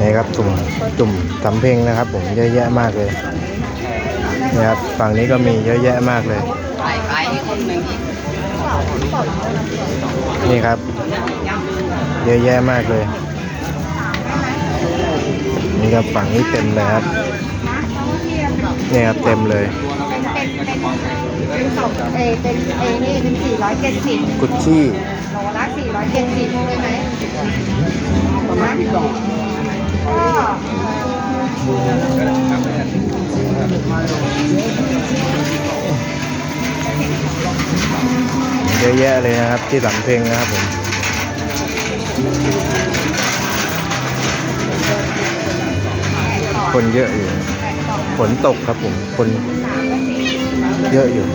นี่ครับตุ่มตุ่มสำเพ็งนะครับ ผมเยอะแยะมากเลยนี่ครับฝั่งนี้ก็มีเยอะแยะมากเลยขายขายให้คนหนึ่งนี่ครับ เยอะแยะมากเลย นี่ครับฝั่งนี้เต็มเลยครับนี่ครับเต็มเลยเป็นสองเอเป็นเอนี่เป็นสี่ร้อยเจ็ดสิบกุชชี่โลละสี่ร้อยเจ็ดสิบใช่ไหม เยอะแยะเลยนะครับที่หลังเพลงนะครับผมคนเยอะอยู่ฝนตกครับผมคนเยอะอยู่